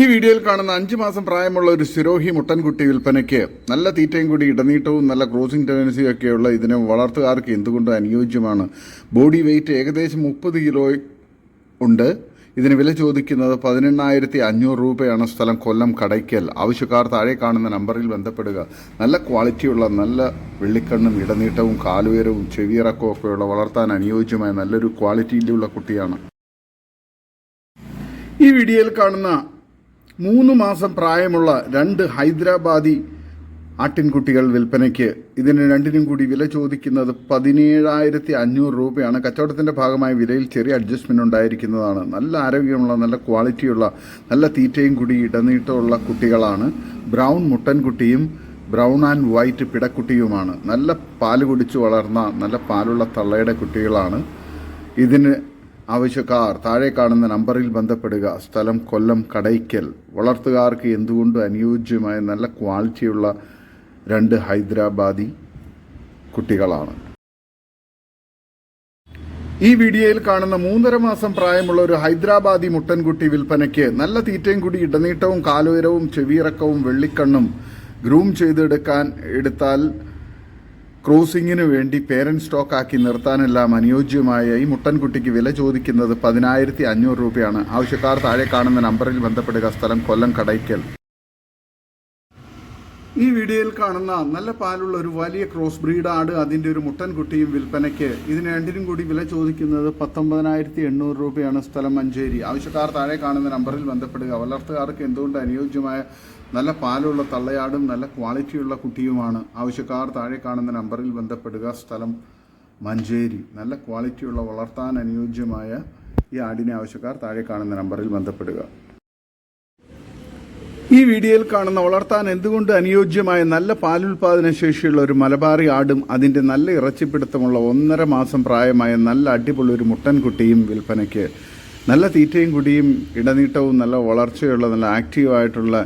ഈ വീഡിയോയിൽ കാണുന്ന അഞ്ച് മാസം പ്രായമുള്ള ഒരു സിരോഹി മുട്ടൻകുട്ടി വിൽപ്പനയ്ക്ക് നല്ല തീറ്റയും കൂടി ഇടനീട്ടവും നല്ല ക്രോസിംഗ് ടെൻഡൻസിയും ഒക്കെയുള്ള ഇതിനെ വളർത്തുകാർക്ക് എന്തുകൊണ്ട് അനുയോജ്യമാണ്. ബോഡി വെയ്റ്റ് ഏകദേശം മുപ്പത് കിലോ ഉണ്ട്. ഇതിന് വില ചോദിക്കുന്നത് പതിനെണ്ണായിരത്തി അഞ്ഞൂറ് രൂപയാണ്. സ്ഥലം കൊല്ലം കടയ്ക്കൽ. ആവശ്യക്കാർ താഴെ കാണുന്ന നമ്പറിൽ ബന്ധപ്പെടുക. നല്ല ക്വാളിറ്റിയുള്ള നല്ല വെള്ളിക്കണ്ണും ഇടനീട്ടവും കാലുയരവും ചെവിയിറക്കവും ഒക്കെയുള്ള വളർത്താൻ അനുയോജ്യമായ നല്ലൊരു ക്വാളിറ്റിയിലുള്ള കുട്ടിയാണ്. ഈ വീഡിയോയിൽ കാണുന്ന മൂന്ന് മാസം പ്രായമുള്ള രണ്ട് ഹൈദരാബാദി ആട്ടിൻകുട്ടികൾ വിൽപ്പനയ്ക്ക് ഇതിന് രണ്ടിനും കൂടി വില ചോദിക്കുന്നത് പതിനേഴായിരത്തി അഞ്ഞൂറ് രൂപയാണ്. കച്ചവടത്തിന്റെ ഭാഗമായി വിലയിൽ ചെറിയ അഡ്ജസ്റ്റ്മെന്റ് ഉണ്ടായിരിക്കുന്നതാണ്. നല്ല ആരോഗ്യമുള്ള നല്ല ക്വാളിറ്റിയുള്ള നല്ല തീറ്റയും കൂടി ഇടനീട്ടമുള്ള കുട്ടികളാണ്. ബ്രൗൺ മുട്ടൻകുട്ടിയും ബ്രൗൺ ആൻഡ് വൈറ്റ് പിടക്കുട്ടിയുമാണ്. നല്ല പാൽ കുടിച്ച് വളർന്ന നല്ല പാലുള്ള തള്ളയുടെ കുട്ടികളാണ്. ഇതിന് ആവശ്യക്കാർ താഴെ കാണുന്ന നമ്പറിൽ ബന്ധപ്പെടുക സ്ഥലം കൊല്ലം കടയ്ക്കൽ. വളർത്തുകാർക്ക് എന്തുകൊണ്ടും അനുയോജ്യമായ നല്ല ക്വാളിറ്റിയുള്ള രണ്ട് ഹൈദരാബാദി കുട്ടികളാണ്? ഈ വീഡിയോയിൽ കാണുന്ന മൂന്നര മാസം പ്രായമുള്ള ഒരു ഹൈദരാബാദി മുട്ടൻകുട്ടി വിൽപ്പനയ്ക്ക് നല്ല തീറ്റയും കൂടി ഇടനീട്ടവും കാലുയരവും ചെവിയിറക്കവും വെള്ളിക്കണ്ണും ഗ്രൂം ചെയ്തെടുക്കാൻ എടുത്താൽ ക്രോസിങ്ങിന് വേണ്ടി പേരന്റ് സ്റ്റോക്ക് ആക്കി നിർത്താനെല്ലാം അനുയോജ്യമായ ഈ മുട്ടൻകുട്ടിക്ക് വില ചോദിക്കുന്നത് പതിനായിരത്തി അഞ്ഞൂറ് രൂപയാണ്. ആവശ്യക്കാർ താഴെ കാണുന്ന നമ്പറിൽ ബന്ധപ്പെടുക. സ്ഥലം കൊല്ലം കടയ്ക്കൽ. ഈ വീഡിയോയിൽ കാണുന്ന നല്ല പാലുള്ള ഒരു വലിയ ക്രോസ് ബ്രീഡ് ആട് അതിന്റെ ഒരു മുട്ടൻകുട്ടിയും വിൽപ്പനയ്ക്ക്. ഇതിന് രണ്ടിനും കൂടി വില ചോദിക്കുന്നത് പത്തൊമ്പതിനായിരത്തി എണ്ണൂറ് രൂപയാണ് സ്ഥലം മഞ്ചേരി. ആവശ്യക്കാർ താഴെ കാണുന്ന നമ്പറിൽ ബന്ധപ്പെടുക. വളർത്തുകാർക്ക് എന്തുകൊണ്ട് അനുയോജ്യമായ നല്ല പാലുള്ള തള്ളയാടും നല്ല ക്വാളിറ്റിയുള്ള കുട്ടിയുമാണ്? ആവശ്യക്കാർ താഴെ കാണുന്ന നമ്പറിൽ ബന്ധപ്പെടുക. സ്ഥലം മഞ്ചേരി. നല്ല ക്വാളിറ്റിയുള്ള വളർത്താൻ അനുയോജ്യമായ ഈ ആടിനെ ആവശ്യക്കാർ താഴെ കാണുന്ന നമ്പറിൽ ബന്ധപ്പെടുക. ഈ വീഡിയോയിൽ കാണുന്ന വളർത്താൻ എന്തുകൊണ്ട് അനുയോജ്യമായ നല്ല പാലുൽപാദന ശേഷിയുള്ള ഒരു മലബാറി ആടും അതിന്റെ നല്ല ഇറച്ചിപ്പിടുത്തമുള്ള ഒന്നര മാസം പ്രായമായ നല്ല അടിപൊളി ഒരു മുട്ടൻകുട്ടിയും വിൽപ്പനയ്ക്ക് നല്ല തീറ്റയും കുടിയും ഇടനീട്ടവും നല്ല വളർച്ചയുള്ള നല്ല ആക്റ്റീവായിട്ടുള്ള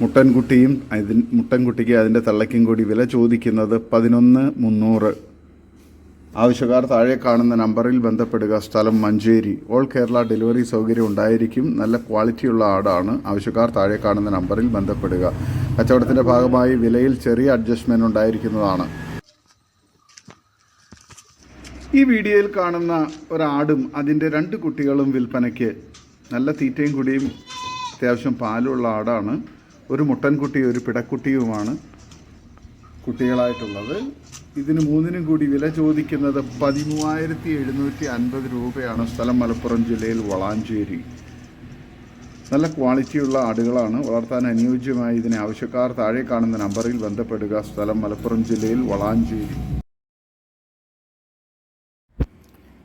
മുട്ടൻകുട്ടിയും അതിൻ മുട്ടൻകുട്ടിക്ക് അതിന്റെ തള്ളയ്ക്കും കൂടി വില ചോദിക്കുന്നത് പതിനൊന്ന് മുന്നൂറ്. ആവശ്യക്കാർ താഴെ കാണുന്ന നമ്പറിൽ ബന്ധപ്പെടുക. സ്ഥലം മഞ്ചേരി. ഓൾ കേരള ഡെലിവറി സൗകര്യം ഉണ്ടായിരിക്കും. നല്ല ക്വാളിറ്റിയുള്ള ആടാണ്. ആവശ്യക്കാർ താഴെ കാണുന്ന നമ്പറിൽ ബന്ധപ്പെടുക. കച്ചവടത്തിന്റെ ഭാഗമായി വിലയിൽ ചെറിയ അഡ്ജസ്റ്റ്മെന്റ് ഉണ്ടായിരിക്കുന്നതാണ്. ഈ വീഡിയോയിൽ കാണുന്ന ഒരാടും അതിന്റെ രണ്ട് കുട്ടികളും വിൽപ്പനയ്ക്ക് നല്ല തീറ്റയും കുടിയും അത്യാവശ്യം പാലുള്ള ആടാണ്. ഒരു മുട്ടൻകുട്ടിയും ഒരു പിടക്കുട്ടിയുമാണ് കുട്ടികളായിട്ടുള്ളത്. ഇതിന് മൂന്നിനും കൂടി വില ചോദിക്കുന്നത് പതിമൂവായിരത്തി എഴുന്നൂറ്റി അൻപത് രൂപയാണ് സ്ഥലം മലപ്പുറം ജില്ലയിൽ വളാഞ്ചേരി. നല്ല ക്വാളിറ്റിയുള്ള ആടുകളാണ് വളർത്താൻ അനുയോജ്യമായി ഇതിനെ ആവശ്യക്കാർ താഴെ കാണുന്ന നമ്പറിൽ ബന്ധപ്പെടുക. സ്ഥലം മലപ്പുറം ജില്ലയിൽ വളാഞ്ചേരി.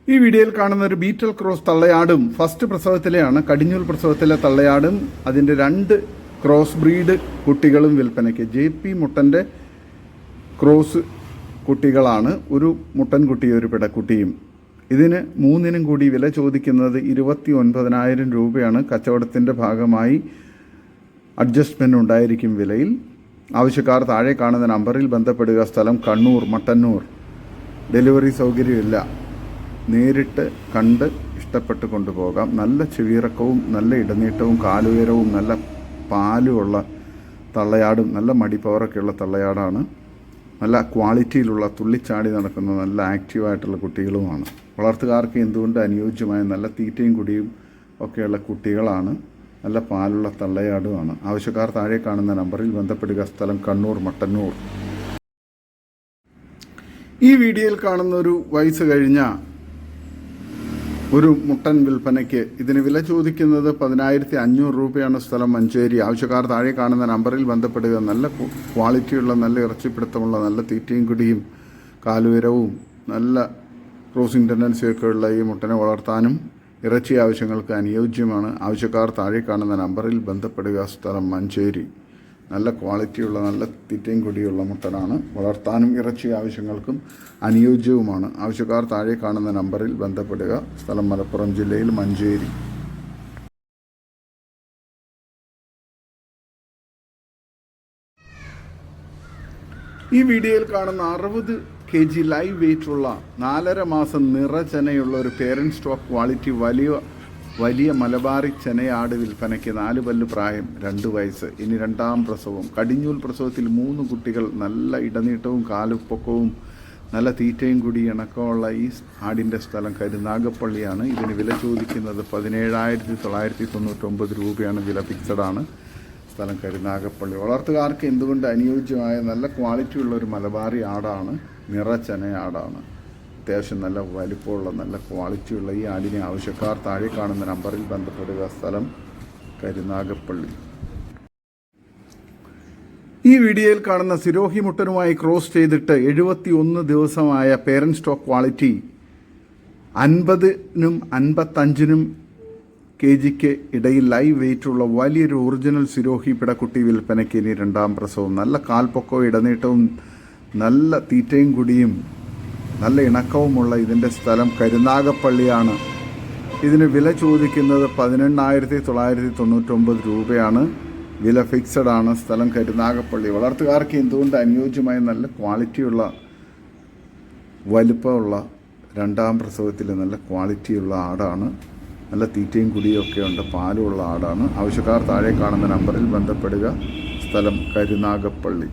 ഈ വീഡിയോയിൽ കാണുന്ന ഒരു ബീറ്റൽ ക്രോസ് തള്ളയാടും ഫസ്റ്റ് പ്രസവത്തിലെയാണ് കടിഞ്ഞൂൽ പ്രസവത്തിലെ തള്ളയാടും അതിന്റെ രണ്ട് ക്രോസ് ബ്രീഡ് കുട്ടികളും വിൽപ്പനയ്ക്ക്. ജെ പി മുട്ടന്റെ ക്രോസ് കുട്ടികളാണ് ഒരു മുട്ടൻകുട്ടിയും ഒരു പിടക്കുട്ടിയും. ഇതിന് മൂന്നിനും കൂടി വില ചോദിക്കുന്നത് ഇരുപത്തി ഒൻപതിനായിരം രൂപയാണ്. കച്ചവടത്തിന്റെ ഭാഗമായി അഡ്ജസ്റ്റ്മെന്റ് ഉണ്ടായിരിക്കും വിലയിൽ. ആവശ്യക്കാർ താഴെ കാണുന്ന നമ്പറിൽ ബന്ധപ്പെടുക. സ്ഥലം കണ്ണൂർ മട്ടന്നൂർ. ഡെലിവറി സൗകര്യമില്ല. നേരിട്ട് കണ്ട് ഇഷ്ടപ്പെട്ട് കൊണ്ടുപോകാം. നല്ല ചെവിയിറക്കവും നല്ല ഇടനീട്ടവും കാലുയരവും നല്ല പാലുമുള്ള തള്ളയാടും നല്ല മടിപ്പവറൊക്കെയുള്ള തള്ളയാടാണ്. നല്ല ക്വാളിറ്റിയിലുള്ള തുള്ളിച്ചാടി നടക്കുന്ന നല്ല ആക്റ്റീവായിട്ടുള്ള കുട്ടികളുമാണ്. വളർത്തുകാർക്ക് എന്തുകൊണ്ട് അനുയോജ്യമായ നല്ല തീറ്റയും കുടിയും ഒക്കെയുള്ള കുട്ടികളാണ്? നല്ല പാലുള്ള തള്ളയാടുമാണ്. ആവശ്യക്കാർ താഴെ കാണുന്ന നമ്പറിൽ ബന്ധപ്പെടുക. സ്ഥലം കണ്ണൂർ മട്ടന്നൂർ. ഈ വീഡിയോയിൽ കാണുന്ന ഒരു വയസ്സ് കഴിഞ്ഞ ഒരു മുട്ടൻ വിൽപ്പനയ്ക്ക് ഇതിന് വില ചോദിക്കുന്നത് പതിനായിരത്തി അഞ്ഞൂറ് രൂപയാണ് സ്ഥലം മഞ്ചേരി. ആവശ്യക്കാർ താഴെ കാണുന്ന നമ്പറിൽ ബന്ധപ്പെടുക. നല്ല ക്വാളിറ്റിയുള്ള നല്ല ഇറച്ചിപ്പിടുത്തമുള്ള നല്ല തീറ്റയും കുടിയും കാലുയരവും നല്ല ക്രോസിംഗ് ടെൻഡൻസിയൊക്കെ ഉള്ള ഈ മുട്ടനെ വളർത്താനും ഇറച്ചി ആവശ്യങ്ങൾക്ക് അനുയോജ്യമാണ്. ആവശ്യക്കാർ താഴെ കാണുന്ന നമ്പറിൽ ബന്ധപ്പെടുക. സ്ഥലം മഞ്ചേരി. നല്ല ക്വാളിറ്റിയുള്ള നല്ല തീറ്റയും കൊടിയുള്ള മുട്ടനാണ്. വളർത്താനും ഇറച്ചി ആവശ്യങ്ങൾക്കും അനുയോജ്യവുമാണ്. ആവശ്യക്കാർ താഴെ കാണുന്ന നമ്പറിൽ ബന്ധപ്പെടുക. സ്ഥലം മലപ്പുറം ജില്ലയിൽ മഞ്ചേരി. ഈ വീഡിയോയിൽ കാണുന്ന അറുപത് കെ ജി ലൈവ് വെയിറ്റുള്ള നാലര മാസം നിറചനയുള്ള ഒരു പേരന്റ് സ്റ്റോക്ക് ക്വാളിറ്റി വലിയ വലിയ മലബാറി ചെനയാട് വിൽപ്പനയ്ക്ക് നാല് പല്ല് പ്രായം രണ്ട് വയസ്സ്. ഇനി രണ്ടാം പ്രസവം. കടിഞ്ഞൂൽ പ്രസവത്തിൽ മൂന്ന് കുട്ടികൾ നല്ല ഇടനീട്ടവും കാലുപ്പൊക്കവും നല്ല തീറ്റയും കൂടി ഇണക്കമുള്ള ഈ ആടിന്റെ സ്ഥലം കരുനാഗപ്പള്ളിയാണ് ഇതിന് വില ചോദിക്കുന്നത് പതിനേഴായിരത്തി തൊള്ളായിരത്തി തൊണ്ണൂറ്റൊമ്പത് രൂപയാണ്. വില ഫിക്സഡാണ് സ്ഥലം കരുനാഗപ്പള്ളി വളർത്തുകാർക്ക് എന്തുകൊണ്ട് അനുയോജ്യമായ നല്ല ക്വാളിറ്റിയുള്ള ഒരു മലബാറി ആടാണ്? നിറച്ചന ആടാണ് അത്യാവശ്യം നല്ല വലിപ്പമുള്ള നല്ല ക്വാളിറ്റിയുള്ള ഈ ആടിനെ ആവശ്യക്കാർ താഴെ കാണുന്ന നമ്പറിൽ ബന്ധപ്പെടുക. സ്ഥലം കരുനാഗപ്പള്ളി. ഈ വീഡിയോയിൽ കാണുന്ന സിരോഹി മുട്ടനുമായി ക്രോസ് ചെയ്തിട്ട് എഴുപത്തി ഒന്ന് ദിവസമായ പേരന്റ് സ്റ്റോക്ക് ക്വാളിറ്റി അൻപതിനും അൻപത്തഞ്ചിനും കെ ജിക്ക് ഇടയിൽ ലൈവ് വെയിറ്റുള്ള വലിയൊരു ഒറിജിനൽ സിരോഹി പിടക്കുട്ടി വിൽപ്പനയ്ക്ക് ഇനി രണ്ടാം പ്രസവം. നല്ല കാൽപ്പൊക്കവും ഇടനീട്ടവും നല്ല തീറ്റയും കുടിയും നല്ല ഇണക്കവുമുള്ള ഇതിന്റെ സ്ഥലം കരുനാഗപ്പള്ളിയാണ്. ഇതിന് വില ചോദിക്കുന്നത് പതിനെണ്ണായിരത്തി തൊള്ളായിരത്തി തൊണ്ണൂറ്റൊമ്പത് രൂപയാണ്. വില ഫിക്സഡ് ആണ് സ്ഥലം കരുനാഗപ്പള്ളി. വളർത്തുകാർക്ക് എന്തുകൊണ്ട് അനുയോജ്യമായ നല്ല ക്വാളിറ്റിയുള്ള വലുപ്പമുള്ള രണ്ടാം പ്രസവത്തിൽ നല്ല ക്വാളിറ്റിയുള്ള ആടാണ്. നല്ല തീറ്റയും കുടിയും ഒക്കെ ഉണ്ട് പാലുമുള്ള ആടാണ്. ആവശ്യക്കാർ താഴെ കാണുന്ന നമ്പറിൽ ബന്ധപ്പെടുക. സ്ഥലം കരുനാഗപ്പള്ളി.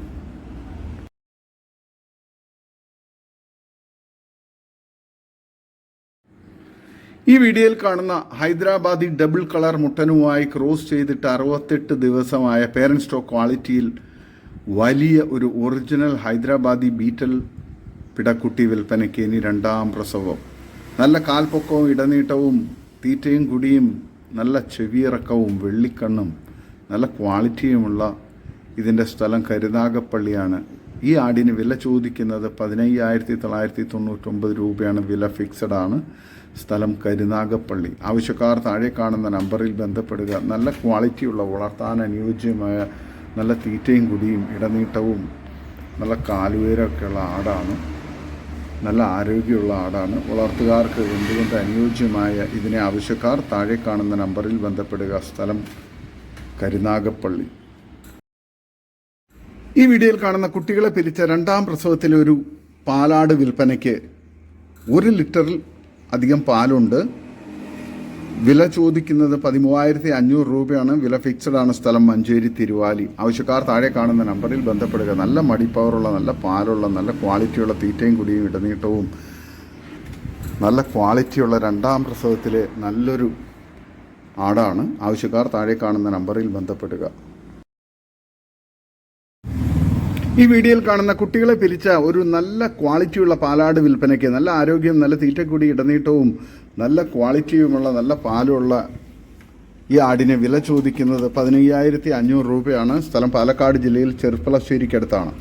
ഈ വീഡിയോയിൽ കാണുന്ന ഹൈദരാബാദി ഡബിൾ കളർ മുട്ടനുമായി ക്രോസ് ചെയ്തിട്ട് അറുപത്തെട്ട് ദിവസമായ പേരൻ സ്റ്റോക്ക് ക്വാളിറ്റിയിൽ വലിയ ഒരു ഒറിജിനൽ ഹൈദരാബാദി ബീറ്റൽ പിടക്കുട്ടി വിൽപ്പനയ്ക്ക് ഇനി രണ്ടാം പ്രസവം. നല്ല കാൽപ്പൊക്കവും ഇടനീട്ടവും തീറ്റയും കുടിയും നല്ല ചെവിയിറക്കവും വെള്ളിക്കണ്ണും നല്ല ക്വാളിറ്റിയുമുള്ള ഇതിന്റെ സ്ഥലം കരുനാഗപ്പള്ളിയാണ്. ഈ ആടിന് വില ചോദിക്കുന്നത് പതിനയ്യായിരത്തി തൊള്ളായിരത്തി തൊണ്ണൂറ്റൊമ്പത് രൂപയാണ് വില ഫിക്സഡ് ആണ്. സ്ഥലം കരുനാഗപ്പള്ളി. ആവശ്യക്കാർ താഴെ കാണുന്ന നമ്പറിൽ ബന്ധപ്പെടുക. നല്ല ക്വാളിറ്റിയുള്ള വളർത്താൻ അനുയോജ്യമായ നല്ല തീറ്റയും കുടിയും ഇടനീട്ടവും നല്ല കാലുവേരൊക്കെയുള്ള ആടാണ്. നല്ല ആരോഗ്യമുള്ള ആടാണ്. വളർത്തുകാർക്ക് എന്തുകൊണ്ട് അനുയോജ്യമായ ഇതിനെ ആവശ്യക്കാർ താഴെ കാണുന്ന നമ്പറിൽ ബന്ധപ്പെടുക. സ്ഥലം കരുനാഗപ്പള്ളി. ഈ വീഡിയോയിൽ കാണുന്ന കുട്ടികളെ പിരിച്ച രണ്ടാം പ്രസവത്തിലെ ഒരു പാലാട് വിൽപ്പനയ്ക്ക് ഒരു ലിറ്ററിൽ അധികം പാലുണ്ട്. വില ചോദിക്കുന്നത് പതിമൂവായിരത്തി അഞ്ഞൂറ് രൂപയാണ്. വില ഫിക്സഡ് ആണ് സ്ഥലം മഞ്ചേരി തിരുവാലി. ആവശ്യക്കാർ താഴെ കാണുന്ന നമ്പറിൽ ബന്ധപ്പെടുക. നല്ല മടിപ്പവറുള്ള നല്ല പാലുള്ള നല്ല ക്വാളിറ്റിയുള്ള തീറ്റയും കുടിയും ഇടനീട്ടവും നല്ല ക്വാളിറ്റിയുള്ള രണ്ടാം പ്രസവത്തിലെ നല്ലൊരു ആടാണ്. ആവശ്യക്കാർ താഴെ കാണുന്ന നമ്പറിൽ ബന്ധപ്പെടുക. ഈ വീഡിയോയിൽ കാണുന്ന കുട്ടികളെ പിരിച്ച ഒരു നല്ല ക്വാളിറ്റിയുള്ള പാലാട് വിൽപ്പനയ്ക്ക് നല്ല ആരോഗ്യം നല്ല തീറ്റക്കൂടി ഇടനീട്ടവും നല്ല ക്വാളിറ്റിയുമുള്ള നല്ല പാലുമുള്ള ഈ ആടിനെ വില ചോദിക്കുന്നത് പതിനയ്യായിരത്തി അഞ്ഞൂറ് രൂപയാണ്. സ്ഥലം പാലക്കാട് ജില്ലയിൽ ചെറുപ്പളശ്ശേരിക്കടുത്താണ്.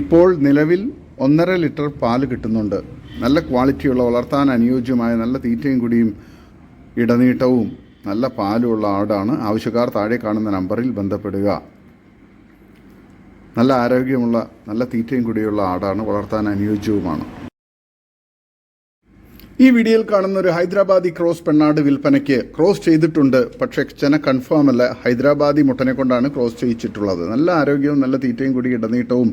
ഇപ്പോൾ നിലവിൽ ഒന്നര ലിറ്റർ പാൽ കിട്ടുന്നുണ്ട്. നല്ല ക്വാളിറ്റിയുള്ള വളർത്താൻ അനുയോജ്യമായ നല്ല തീറ്റയും കൂടിയും ഇടനീട്ടവും നല്ല പാലുമുള്ള ആടാണ്. ആവശ്യക്കാർ താഴെ കാണുന്ന നമ്പറിൽ ബന്ധപ്പെടുക. നല്ല ആരോഗ്യമുള്ള നല്ല തീറ്റയും കൂടിയുള്ള ആടാണ് വളർത്താൻ അനുയോജ്യവുമാണ്. ഈ വീഡിയോയിൽ കാണുന്ന ഒരു ഹൈദരാബാദി ക്രോസ് പെണ്ണാട് വിൽപ്പനയ്ക്ക് ക്രോസ് ചെയ്തിട്ടുണ്ട്. പക്ഷേ ചെന കൺഫേം അല്ല. ഹൈദരാബാദി മുട്ടനെ കൊണ്ടാണ് ക്രോസ് ചെയ്യിച്ചിട്ടുള്ളത്. നല്ല ആരോഗ്യവും നല്ല തീറ്റയും കൂടി ഇടനീട്ടവും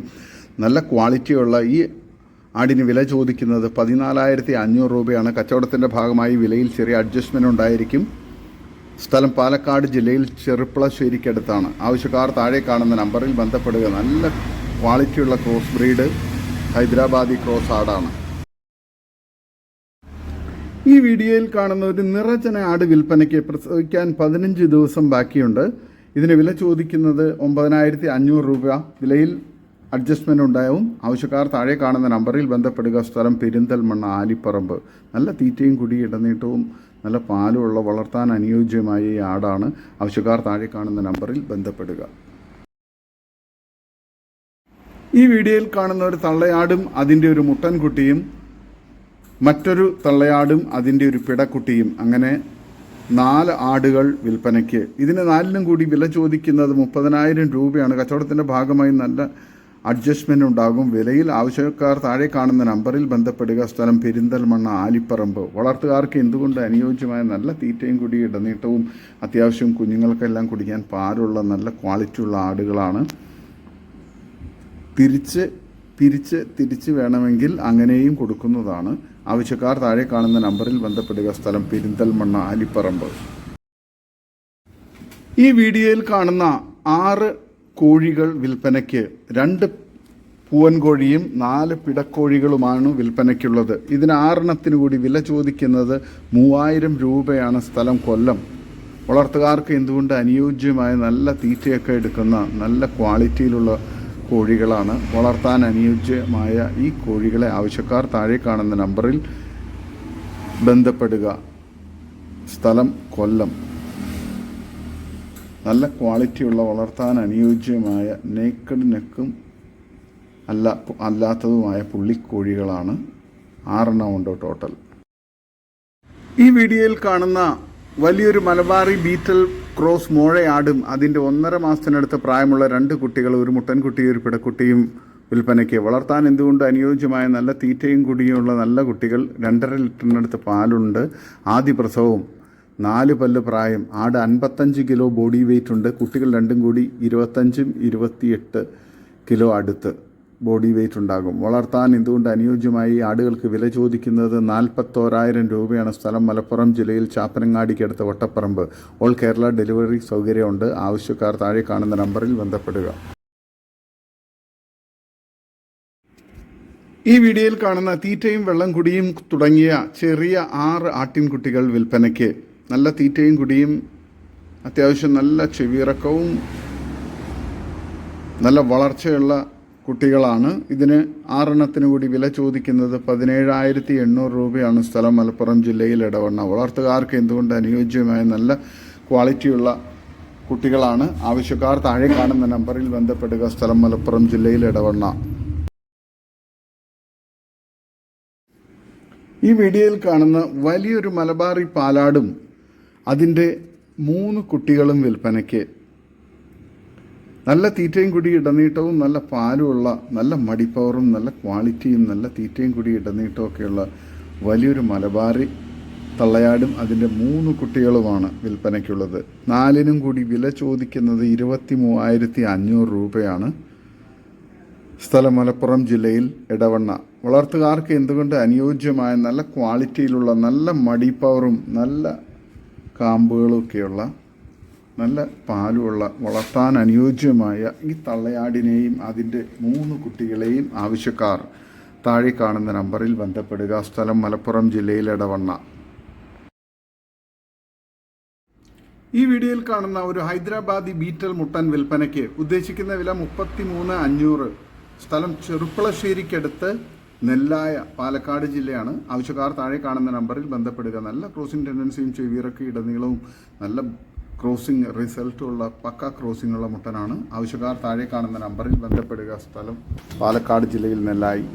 നല്ല ക്വാളിറ്റിയുള്ള ഈ ആടിന് വില ചോദിക്കുന്നത് പതിനാലായിരത്തി അഞ്ഞൂറ് രൂപയാണ്. കച്ചവടത്തിന്റെ ഭാഗമായി വിലയിൽ ചെറിയ അഡ്ജസ്റ്റ്മെന്റ് ഉണ്ടായിരിക്കും. സ്ഥലം പാലക്കാട് ജില്ലയിൽ ചെറുപ്പളശ്ശേരിക്കടുത്താണ്. ആവശ്യക്കാർ താഴെ കാണുന്ന നമ്പറിൽ ബന്ധപ്പെടുക. നല്ല ക്വാളിറ്റിയുള്ള ക്രോസ് ബ്രീഡ് ഹൈദരാബാദി ക്രോസ് ആടാണ്. ഈ വീഡിയോയിൽ കാണുന്ന ഒരു നിറചന ആട് വിൽപ്പനയ്ക്ക് പ്രസവിക്കാൻ പതിനഞ്ച് ദിവസം ബാക്കിയുണ്ട്. ഇതിന് വില ചോദിക്കുന്നത് ഒമ്പതിനായിരത്തി അഞ്ഞൂറ് രൂപ. വിലയിൽ അഡ്ജസ്റ്റ്മെന്റ് ഉണ്ടാവും. ആവശ്യക്കാർ താഴെ കാണുന്ന നമ്പറിൽ ബന്ധപ്പെടുക. സ്ഥലം പെരിന്തൽമണ്ണ ആലിപ്പറമ്പ്. നല്ല തീറ്റയും കുടി ഇടനീട്ടവും നല്ല പാലുള്ള വളർത്താൻ അനുയോജ്യമായ ഈ ആടാണ്. ആവശ്യക്കാർ താഴെ കാണുന്ന നമ്പറിൽ ബന്ധപ്പെടുക. ഈ വീഡിയോയിൽ കാണുന്ന ഒരു തള്ളയാടും അതിന്റെ ഒരു മുട്ടൻകുട്ടിയും മറ്റൊരു തള്ളയാടും അതിന്റെ ഒരു പിടക്കുട്ടിയും. അങ്ങനെ നാല് ആടുകൾ വിൽപ്പനയ്ക്ക്. ഇതിന് നാലിനും കൂടി വില ചോദിക്കുന്നത് മുപ്പതിനായിരം രൂപയാണ്. കച്ചവടത്തിന്റെ ഭാഗമായി നല്ല അഡ്ജസ്റ്റ്മെന്റ് ഉണ്ടാകും. വിലയിൽ ആവശ്യക്കാർ താഴെ കാണുന്ന നമ്പറിൽ ബന്ധപ്പെടുക. സ്ഥലം പെരിന്തൽമണ്ണ ആലിപ്പറമ്പ്. വളർത്തുകാർക്ക് എന്തുകൊണ്ട് അനുയോജ്യമായ നല്ല തീറ്റയും കൂടി ഇടനീട്ടവും അത്യാവശ്യം കുഞ്ഞുങ്ങൾക്കെല്ലാം കുടിക്കാൻ പാലുള്ള നല്ല ക്വാളിറ്റി ഉള്ള ആടുകളാണ്. തിരിച്ച് തിരിച്ച് തിരിച്ച് വേണമെങ്കിൽ അങ്ങനെയും കൊടുക്കുന്നതാണ്. ആവശ്യക്കാർ താഴെ കാണുന്ന നമ്പറിൽ ബന്ധപ്പെടുക. സ്ഥലം പെരിന്തൽമണ്ണ ആലിപ്പറമ്പ്. ഈ വീഡിയോയിൽ കാണുന്ന ആറ് കോഴികൾ വിൽപ്പനയ്ക്ക് രണ്ട് പൂവൻ കോഴിയും നാല് പിടക്കോഴികളുമാണ് വിൽപ്പനയ്ക്കുള്ളത്. ഇതിന് ആറെണ്ണത്തിന് കൂടി വില ചോദിക്കുന്നത് മൂവായിരം രൂപയാണ് സ്ഥലം കൊല്ലം. വളർത്തുകാർക്ക് എന്തുകൊണ്ട് അനുയോജ്യമായ നല്ല തീറ്റയൊക്കെ എടുക്കുന്ന നല്ല ക്വാളിറ്റിയിലുള്ള കോഴികളാണ് വളർത്താൻ അനുയോജ്യമായ ഈ കോഴികളെ ആവശ്യക്കാർ താഴെ കാണുന്ന നമ്പറിൽ ബന്ധപ്പെടുക. സ്ഥലം കൊല്ലം. നല്ല ക്വാളിറ്റിയുള്ള വളർത്താൻ അനുയോജ്യമായ നേക്കഡ് നെക്കും അല്ല അല്ലാത്തതുമായ പുള്ളിക്കോഴികളാണ് ആറെണ്ണം ഉണ്ട് ടോട്ടൽ ഈ വീഡിയോയിൽ കാണുന്ന വലിയൊരു മലബാറി ബീറ്റൽ ക്രോസ് മോഴയാടും അതിന്റെ ഒന്നര മാസത്തിനടുത്ത് പ്രായമുള്ള രണ്ട് കുട്ടികൾ ഒരു മുട്ടൻകുട്ടിയും ഒരു പിടക്കുട്ടിയും വിൽപ്പനയ്ക്ക്. വളർത്താൻ എന്തുകൊണ്ട് അനുയോജ്യമായ നല്ല തീറ്റയും കുടിയുമുള്ള നല്ല കുട്ടികൾ രണ്ടര ലിറ്ററിനടുത്ത് പാലുണ്ട്. ആദ്യ പ്രസവവും നാല് പല്ല് പ്രായം ആട് അൻപത്തഞ്ച് കിലോ ബോഡി വെയിറ്റ് ഉണ്ട് കുട്ടികൾ രണ്ടും കൂടി ഇരുപത്തഞ്ചും ഇരുപത്തിയെട്ട് കിലോ അടുത്ത് ബോഡി വെയിറ്റ് ഉണ്ടാകും. വളർത്താൻ എന്തുകൊണ്ട് അനുയോജ്യമായി ആടുകൾക്ക് വില ചോദിക്കുന്നത് നാൽപ്പത്തോരായിരം രൂപയാണ് സ്ഥലം മലപ്പുറം ജില്ലയിൽ ചാപ്പനങ്ങാടിക്കടുത്ത് വട്ടപ്പറമ്പ്. ഓൾ കേരള ഡെലിവറി സൗകര്യമുണ്ട്. ആവശ്യക്കാർ താഴെ കാണുന്ന നമ്പറിൽ ബന്ധപ്പെടുക. ഈ വീഡിയോയിൽ കാണുന്ന തീറ്റയും വെള്ളം കുടിയും തുടങ്ങിയ ചെറിയ ആറ് ആട്ടിൻകുട്ടികൾ വിൽപ്പനയ്ക്ക് നല്ല തീറ്റയും കുടിയും അത്യാവശ്യം നല്ല ചെവിയിറക്കവും നല്ല വളർച്ചയുള്ള കുട്ടികളാണ്. ഇതിന് ആറെണ്ണത്തിന് കൂടി വില ചോദിക്കുന്നത് പതിനേഴായിരത്തി എണ്ണൂറ് രൂപയാണ് സ്ഥലം മലപ്പുറം ജില്ലയിൽ ഇടവണ്ണ. വളർത്തുകാർക്ക് എന്തുകൊണ്ട് അനുയോജ്യമായ നല്ല ക്വാളിറ്റിയുള്ള കുട്ടികളാണ്? ആവശ്യക്കാർ താഴെ കാണുന്ന നമ്പറിൽ ബന്ധപ്പെടുക. സ്ഥലം മലപ്പുറം ജില്ലയിൽ ഇടവണ്ണ. ഈ വീഡിയോയിൽ കാണുന്ന വലിയൊരു മലബാറി പാലാടും അതിന്റെ മൂന്ന് കുട്ടികളും വിൽപ്പനയ്ക്ക്. നല്ല തീറ്റയും കൂടി ഇടനീട്ടവും നല്ല പാലുമുള്ള നല്ല മടിപ്പവറും നല്ല ക്വാളിറ്റിയും നല്ല തീറ്റയും കൂടി ഇടനീട്ടവും ഒക്കെയുള്ള വലിയൊരു മലബാറി തള്ളയാടും അതിന്റെ മൂന്ന് കുട്ടികളുമാണ് വിൽപ്പനയ്ക്കുള്ളത്. നാലിനും കൂടി വില ചോദിക്കുന്നത് ഇരുപത്തി മൂവായിരത്തി അഞ്ഞൂറ് രൂപയാണ്. സ്ഥലം മലപ്പുറം ജില്ലയിൽ ഇടവണ്ണ വളർത്തുകാർക്ക് എന്തുകൊണ്ട് അനുയോജ്യമായ നല്ല ക്വാളിറ്റിയിലുള്ള നല്ല മടിപ്പവറും നല്ല കാമ്പുകളൊക്കെയുള്ള നല്ല പാലുമുള്ള വളർത്താൻ അനുയോജ്യമായ ഈ തള്ളയാടിനെയും അതിന്റെ മൂന്ന് കുട്ടികളെയും ആവശ്യക്കാർ താഴെ കാണുന്ന നമ്പറിൽ ബന്ധപ്പെടുക. സ്ഥലം മലപ്പുറം ജില്ലയിൽ ഇടവണ്ണ ഈ വീഡിയോയിൽ കാണുന്ന ഒരു ഹൈദരാബാദി ബീറ്റൽ മുട്ടൻ വിൽപ്പനയ്ക്ക് ഉദ്ദേശിക്കുന്ന വില മുപ്പത്തി മൂന്ന് അഞ്ഞൂറ്. സ്ഥലം ചെറുപ്പളശ്ശേരിക്കടുത്ത് നെല്ലായ പാലക്കാട് ജില്ലയാണ്. ആവശ്യക്കാർ താഴെ കാണുന്ന നമ്പറിൽ ബന്ധപ്പെടുക. നല്ല ക്രോസിംഗ് ടെൻഡൻസിയും ചെവിയിറക്കി ഇടനീളവും നല്ല ക്രോസിംഗ് റിസൾട്ടുള്ള പക്ക ക്രോസിംഗ് ഉള്ള മുട്ടനാണ്. ആവശ്യക്കാർ താഴെ കാണുന്ന നമ്പറിൽ ബന്ധപ്പെടുക. സ്ഥലം പാലക്കാട് ജില്ലയിൽ നെല്ലായി.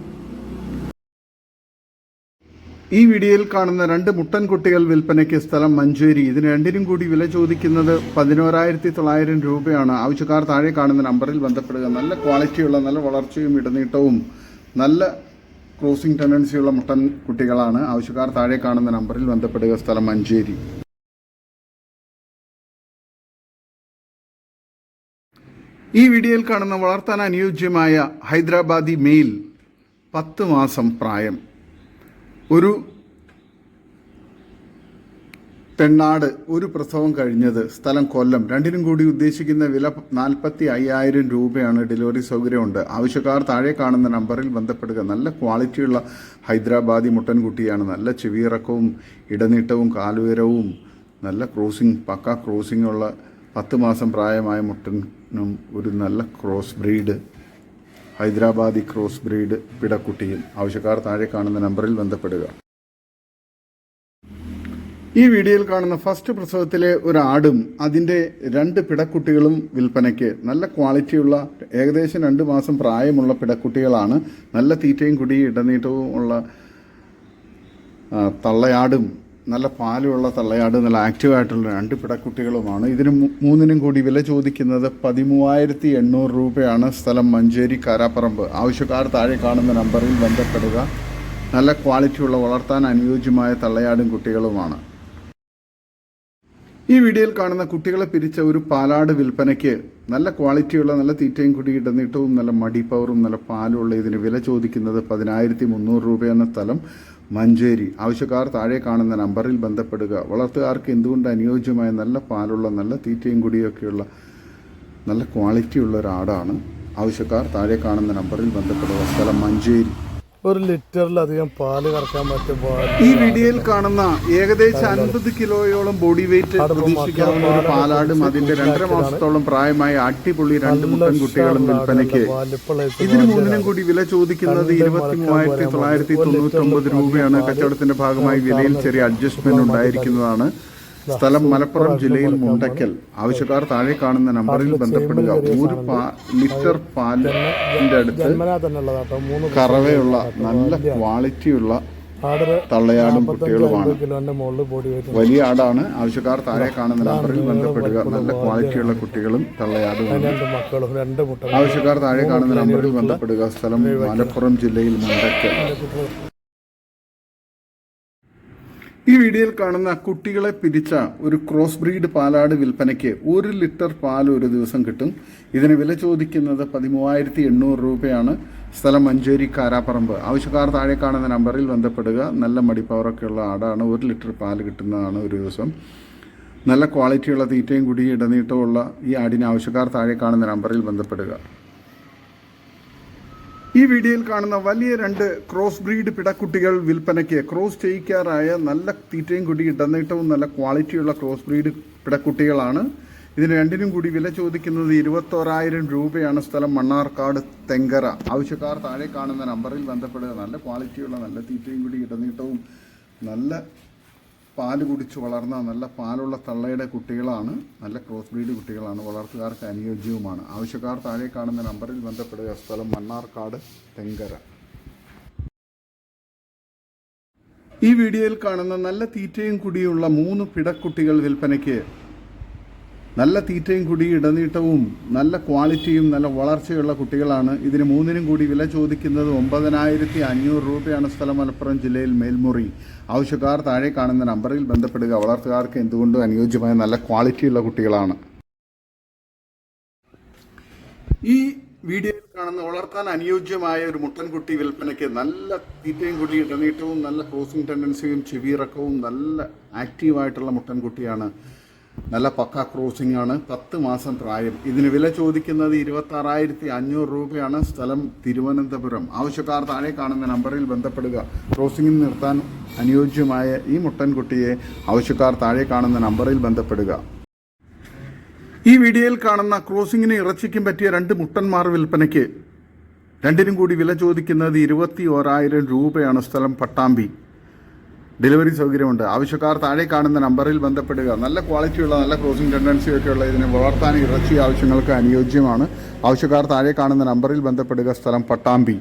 ഈ വീഡിയോയിൽ കാണുന്ന രണ്ട് മുട്ടൻ കുട്ടികൾ വിൽപ്പനയ്ക്ക് സ്ഥലം മഞ്ചേരി. ഇതിന് രണ്ടിനും കൂടി വില ചോദിക്കുന്നത് പതിനോരായിരത്തി തൊള്ളായിരം രൂപയാണ്. ആവശ്യക്കാർ താഴെ കാണുന്ന നമ്പറിൽ ബന്ധപ്പെടുക. നല്ല ക്വാളിറ്റിയുള്ള നല്ല വളർച്ചയും ഇടനീട്ടവും നല്ല ക്രോസിംഗ് ടെൻഡൻസിയുള്ള മുട്ടൻ കുട്ടികളാണ്. ആവശ്യക്കാർ താഴെ കാണുന്ന നമ്പറിൽ ബന്ധപ്പെടുക. സ്ഥലം മഞ്ചേരി. ഈ വീഡിയോയിൽ കാണുന്ന വളർത്താൻ അനുയോജ്യമായ ഹൈദരാബാദി മെയിൽ പത്ത് മാസം പ്രായം. ഒരു പെണ്ണാട് ഒരു പ്രസവം കഴിഞ്ഞത് സ്ഥലം കൊല്ലം. രണ്ടിനും കൂടി ഉദ്ദേശിക്കുന്ന വില നാൽപ്പത്തി അയ്യായിരം രൂപയാണ് ഡെലിവറി സൗകര്യമുണ്ട്. ആവശ്യക്കാർ താഴെ കാണുന്ന നമ്പറിൽ ബന്ധപ്പെടുക. നല്ല ക്വാളിറ്റിയുള്ള ഹൈദരാബാദി മുട്ടൻകുട്ടിയാണ്. നല്ല ചെവിയിറക്കവും ഇടനീട്ടവും കാലുയരവും നല്ല ക്രോസിംഗ് പക്ക ക്രോസിംഗ് ഉള്ള പത്ത് മാസം പ്രായമായ മുട്ടനും ഒരു നല്ല cross breed Hyderabadi cross breed പിടക്കുട്ടിയും. ആവശ്യക്കാർ താഴെ കാണുന്ന നമ്പറിൽ ബന്ധപ്പെടുക. ഈ വീഡിയോയിൽ കാണുന്ന ഫസ്റ്റ് പ്രസവത്തിലെ ഒരു ആടും അതിന്റെ രണ്ട് പിടക്കുട്ടികളും വിൽപ്പനയ്ക്ക് നല്ല ക്വാളിറ്റിയുള്ള ഏകദേശം രണ്ട് മാസം പ്രായമുള്ള പിടക്കുട്ടികളാണ്. നല്ല തീറ്റയും കുടി ഇടനീട്ടവും ഉള്ള തള്ളയാടും നല്ല പാലുള്ള തള്ളയാട് നല്ല ആക്റ്റീവായിട്ടുള്ള രണ്ട് പിടക്കുട്ടികളുമാണ്. ഇതിന് മൂന്നിനും കൂടി വില ചോദിക്കുന്നത് പതിമൂവായിരത്തി എണ്ണൂറ് രൂപയാണ്. സ്ഥലം മഞ്ചേരി കാരാപ്പറമ്പ്. ആവശ്യക്കാർ താഴെ കാണുന്ന നമ്പറിൽ ബന്ധപ്പെടുക. നല്ല ക്വാളിറ്റിയുള്ള വളർത്താൻ അനുയോജ്യമായ തള്ളയാടും കുട്ടികളുമാണ്. ഈ വീഡിയോയിൽ കാണുന്ന കുട്ടികളെ പിരിച്ച ഒരു പാലാട് വിൽപ്പനയ്ക്ക് നല്ല ക്വാളിറ്റിയുള്ള നല്ല തീറ്റയും കുടി കിട്ടുന്നിട്ടും നല്ല മടി പവറും നല്ല പാലുള്ള ഇതിന് വില ചോദിക്കുന്നത് പതിനായിരത്തി മുന്നൂറ് രൂപയെന്ന സ്ഥലം മഞ്ചേരി. ആവശ്യക്കാർ താഴെ കാണുന്ന നമ്പറിൽ ബന്ധപ്പെടുക. വളർത്തുകാർക്ക് എന്തുകൊണ്ട് അനുയോജ്യമായ നല്ല പാലുള്ള നല്ല തീറ്റയും കുടിയൊക്കെയുള്ള നല്ല ക്വാളിറ്റിയുള്ള ഒരു ആടാണ് ആവശ്യക്കാർ താഴെ കാണുന്ന നമ്പറിൽ ബന്ധപ്പെടുക. സ്ഥലം മഞ്ചേരി. ഒരു ലിറ്ററിലധികം പാൽ കറക്കാൻ പറ്റും ഈ വീഡിയോയിൽ കാണുന്ന ഏകദേശം അൻപത് കിലോയോളം ബോഡി വെയിറ്റ് പ്രതീക്ഷിക്കാവുന്ന ഒരു പാലാടും അതിന്റെ രണ്ടര മാസത്തോളം പ്രായമായ അടിപൊളി രണ്ട് മുട്ടൻ കുട്ടികളും വിൽപ്പനയ്ക്ക്. ഇതിന് മൂന്നിനും കൂടി വില ചോദിക്കുന്നത് ഇരുപത്തി മൂവായിരത്തി തൊള്ളായിരത്തി തൊണ്ണൂറ്റി ഒമ്പത് രൂപയാണ്. കച്ചവടത്തിന്റെ ഭാഗമായി വിലയിൽ ചെറിയ അഡ്ജസ്റ്റ്മെന്റ് ഉണ്ടായിരിക്കുന്നതാണ്. സ്ഥലം മലപ്പുറം ജില്ലയിൽ മുണ്ടക്കൽ ആവശ്യക്കാർ താഴെ കാണുന്ന നമ്പറിൽ ബന്ധപ്പെടുക. ഒരു പാ- ലിറ്റർ പാലിന്റെ അടുത്ത് കറവയുള്ള നല്ല ക്വാളിറ്റിയുള്ള തള്ളയാടും കുട്ടികളുമാണ്. വലിയ ആടാണ്. ആവശ്യക്കാർ താഴെ കാണുന്ന നമ്പറിൽ ബന്ധപ്പെടുക. നല്ല ക്വാളിറ്റിയുള്ള കുട്ടികളും തള്ളയാടും ആവശ്യക്കാർ താഴെ കാണുന്ന നമ്പറിൽ ബന്ധപ്പെടുക. സ്ഥലം മലപ്പുറം ജില്ലയിൽ മുണ്ടക്കൽ ഈ വീഡിയോയിൽ കാണുന്ന കുട്ടികളെ പിരിച്ച ഒരു ക്രോസ് ബ്രീഡ് പാലാട് വിൽപ്പനയ്ക്ക് ഒരു ലിറ്റർ പാൽ ഒരു ദിവസം കിട്ടും. ഇതിന് വില ചോദിക്കുന്നത് പതിമൂവായിരത്തി എണ്ണൂറ് രൂപയാണ്. സ്ഥലം മഞ്ചേരി കാരാപ്പറമ്പ്. ആവശ്യക്കാർ താഴെ കാണുന്ന നമ്പറിൽ ബന്ധപ്പെടുക. നല്ല മടിപ്പവറൊക്കെ ഉള്ള ആടാണ്. ഒരു ലിറ്റർ പാൽ കിട്ടുന്നതാണ് ഒരു ദിവസം. നല്ല ക്വാളിറ്റിയുള്ള തീറ്റയും കുടി ഇടനീട്ടമുള്ള ഈ ആടിന് ആവശ്യക്കാർ താഴെ കാണുന്ന നമ്പറിൽ ബന്ധപ്പെടുക. ഈ വീഡിയോയിൽ കാണുന്ന വലിയ രണ്ട് ക്രോസ് ബ്രീഡ് പിടക്കുട്ടികൾ വിൽപ്പനയ്ക്ക് ക്രോസ് ചെയ്യിക്കാറായ നല്ല തീറ്റയും കുടി ഇടനീട്ടവും നല്ല ക്വാളിറ്റിയുള്ള ക്രോസ് ബ്രീഡ് പിടക്കുട്ടികളാണ്. ഇതിന് രണ്ടിനും കൂടി വില ചോദിക്കുന്നത് ഇരുപത്തോരായിരം രൂപയാണ്. സ്ഥലം മണ്ണാർക്കാട് തെങ്കര. ആവശ്യക്കാർ താഴെ കാണുന്ന നമ്പറിൽ ബന്ധപ്പെടുക. നല്ല ക്വാളിറ്റിയുള്ള നല്ല തീറ്റയും കുടി ഇടനീട്ടവും നല്ല പാൽ കുടിച്ച് വളർന്ന നല്ല പാലുള്ള തള്ളയുടെ കുട്ടികളാണ് നല്ല ക്രോസ് ബ്രീഡ് കുട്ടികളാണ് വളർത്തുകാർക്ക് അനുയോജ്യവുമാണ്. ആവശ്യക്കാർ താഴെ കാണുന്ന നമ്പറിൽ ബന്ധപ്പെടുക. സ്ഥലം മണ്ണാർക്കാട് തെങ്കര. ഈ വീഡിയോയിൽ കാണുന്ന നല്ല തീറ്റയും കുടിയുള്ള മൂന്ന് പിടക്കുട്ടികൾ വിൽപ്പനയ്ക്ക് നല്ല തീറ്റയും കൂടി ഇടനീട്ടവും നല്ല ക്വാളിറ്റിയും നല്ല വളർച്ചയുള്ള കുട്ടികളാണ് ഇതിന് മൂന്നിനും കൂടി വില ചോദിക്കുന്നത് ഒമ്പതിനായിരത്തി അഞ്ഞൂറ് രൂപയാണ് സ്ഥലം മലപ്പുറം ജില്ലയിൽ മേൽമുറി. ആവശ്യക്കാർ താഴെ കാണുന്ന നമ്പറിൽ ബന്ധപ്പെടുക. വളർത്തുകാർക്ക് എന്തുകൊണ്ടും അനുയോജ്യമായ നല്ല ക്വാളിറ്റിയുള്ള കുട്ടികളാണ്. ഈ വീഡിയോയിൽ കാണുന്ന വളർത്താൻ അനുയോജ്യമായ ഒരു മുട്ടൻകുട്ടി വിൽപ്പനയ്ക്ക് നല്ല തീറ്റയും കുടി ഇടനീട്ടവും നല്ല ക്രോസിംഗ് ടെൻഡൻസിയും ചെവിയിറക്കവും നല്ല ആക്റ്റീവായിട്ടുള്ള മുട്ടൻകുട്ടിയാണ് നല്ല പക്ക ക്രോസിംഗ് ആണ് പത്ത് മാസം പ്രായം. ഇതിന് വില ചോദിക്കുന്നത് ഇരുപത്തി ആറായിരത്തി അഞ്ഞൂറ് രൂപയാണ്. സ്ഥലം തിരുവനന്തപുരം. ആവശ്യക്കാർ താഴെ കാണുന്ന നമ്പറിൽ ബന്ധപ്പെടുക. ക്രോസിംഗിൽ നിർത്താൻ അനുയോജ്യമായ ഈ മുട്ടൻകുട്ടിയെ ആവശ്യക്കാർ താഴെ കാണുന്ന നമ്പറിൽ ബന്ധപ്പെടുക. ഈ വീഡിയോയിൽ കാണുന്ന ക്രോസിംഗിന് ഇറച്ചിക്കും പറ്റിയ രണ്ട് മുട്ടന്മാർ വിൽപ്പനയ്ക്ക്. രണ്ടിനും കൂടി വില ചോദിക്കുന്നത് ഇരുപത്തി ഓരായിരം രൂപയാണ് സ്ഥലം പട്ടാമ്പി. ഡെലിവറി സൗകര്യമുണ്ട്. ആവശ്യക്കാർ താഴെ കാണുന്ന നമ്പറിൽ ബന്ധപ്പെടുക. നല്ല ക്വാളിറ്റിയുള്ള നല്ല ക്രോസിംഗ് ടെൻഡൻസി ഉള്ള ഇതിനെ വളർത്താൻ ഇറച്ചി ആവശ്യങ്ങൾക്ക് അനുയോജ്യമാണ്. ആവശ്യക്കാർ താഴെ കാണുന്ന നമ്പറിൽ ബന്ധപ്പെടുക. സ്ഥലം പട്ടാമ്പി.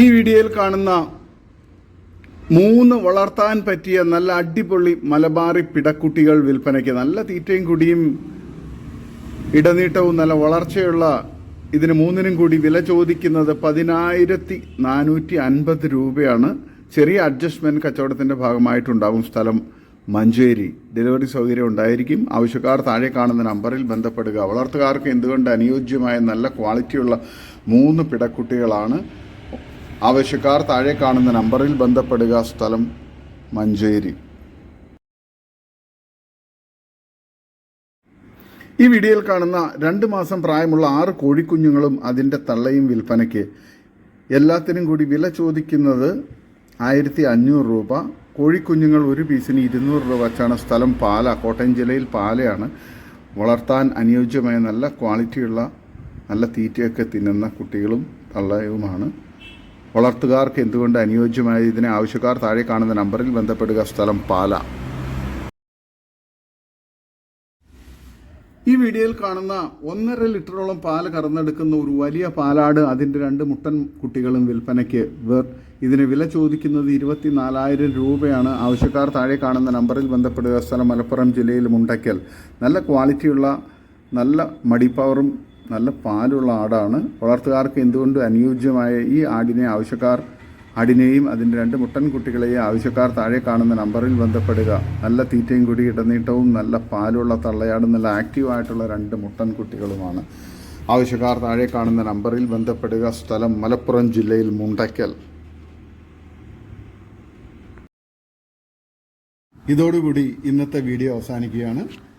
ഈ വീഡിയോയിൽ കാണുന്ന മൂന്ന് വളർത്താൻ പറ്റിയ നല്ല അടിപൊളി മലബാറി പിടക്കുട്ടികൾ വിൽപ്പനയ്ക്ക് നല്ല തീറ്റയും കുടിയും ഇടനീട്ടവും നല്ല വളർച്ചയുള്ള ഇതിന് മൂന്നിനും കൂടി വില ചോദിക്കുന്നത് പതിനായിരത്തി നാനൂറ്റി അൻപത് രൂപയാണ്. ചെറിയ അഡ്ജസ്റ്റ്മെന്റ് കച്ചവടത്തിന്റെ ഭാഗമായിട്ടുണ്ടാകും സ്ഥലം മഞ്ചേരി. ഡെലിവറി സൗകര്യം ഉണ്ടായിരിക്കും. ആവശ്യക്കാർ താഴെ കാണുന്ന നമ്പറിൽ ബന്ധപ്പെടുക. വളർത്തുകാർക്ക് എന്തുകൊണ്ട് അനുയോജ്യമായ നല്ല ക്വാളിറ്റിയുള്ള മൂന്ന് പിടക്കുട്ടികളാണ്? ആവശ്യക്കാർ താഴെ കാണുന്ന നമ്പറിൽ ബന്ധപ്പെടുക. സ്ഥലം മഞ്ചേരി. ഈ വീഡിയോയിൽ കാണുന്ന രണ്ട് മാസം പ്രായമുള്ള ആറ് കോഴിക്കുഞ്ഞുങ്ങളും അതിന്റെ തള്ളയും വിൽപ്പനയ്ക്ക്. എല്ലാത്തിനും കൂടി വില ചോദിക്കുന്നത് ആയിരത്തി അഞ്ഞൂറ് രൂപ. കോഴിക്കുഞ്ഞുങ്ങൾ ഒരു പീസിന് ഇരുന്നൂറ് രൂപ വച്ചാണ് സ്ഥലം പാല. കോട്ടയം ജില്ലയിൽ പാലയാണ് വളർത്താൻ അനുയോജ്യമായ നല്ല ക്വാളിറ്റിയുള്ള നല്ല തീറ്റയൊക്കെ തിന്നുന്ന കുട്ടികളും തള്ളയുമാണ്. വളർത്തുകാർക്ക് എന്തുകൊണ്ട് അനുയോജ്യമായ ഇതിനെ ആവശ്യക്കാർ താഴെ കാണുന്ന നമ്പറിൽ ബന്ധപ്പെടുക. സ്ഥലം പാല. ഈ വീഡിയോയിൽ കാണുന്ന ഒന്നര ലിറ്ററോളം പാൽ കറന്നെടുക്കുന്ന ഒരു വലിയ പാലാട് അതിന്റെ രണ്ട് മുട്ടൻ കുട്ടികളും വിൽപ്പനയ്ക്ക് ഇതിന് വില ചോദിക്കുന്നത് ഇരുപത്തിനാലായിരം രൂപയാണ്. ആവശ്യക്കാർ താഴെ കാണുന്ന നമ്പറിൽ ബന്ധപ്പെടുക. സ്ഥലം മലപ്പുറം ജില്ലയിൽ മുണ്ടയ്ക്കൽ നല്ല ക്വാളിറ്റിയുള്ള നല്ല മടിപ്പവറും നല്ല പാലുള്ള ആടാണ്. വളർത്തുകാർക്ക് എന്തുകൊണ്ട് അനുയോജ്യമായ ഈ ആടിനെ ആവശ്യക്കാർ ആടിനെയും അതിന്റെ രണ്ട് മുട്ടൻ കുട്ടികളെയും ആവശ്യക്കാർ താഴെ കാണുന്ന നമ്പറിൽ ബന്ധപ്പെടുക. നല്ല തീറ്റയും കുടി ഇടനീട്ടവും നല്ല പാലുള്ള തള്ളയാടും നല്ല ആക്റ്റീവായിട്ടുള്ള രണ്ട് മുട്ടൻ കുട്ടികളുമാണ് ആവശ്യക്കാർ താഴെ കാണുന്ന നമ്പറിൽ ബന്ധപ്പെടുക. സ്ഥലം മലപ്പുറം ജില്ലയിൽ മുണ്ടയ്ക്കൽ. ഇതോടുകൂടി ഇന്നത്തെ വീഡിയോ അവസാനിക്കുകയാണ്.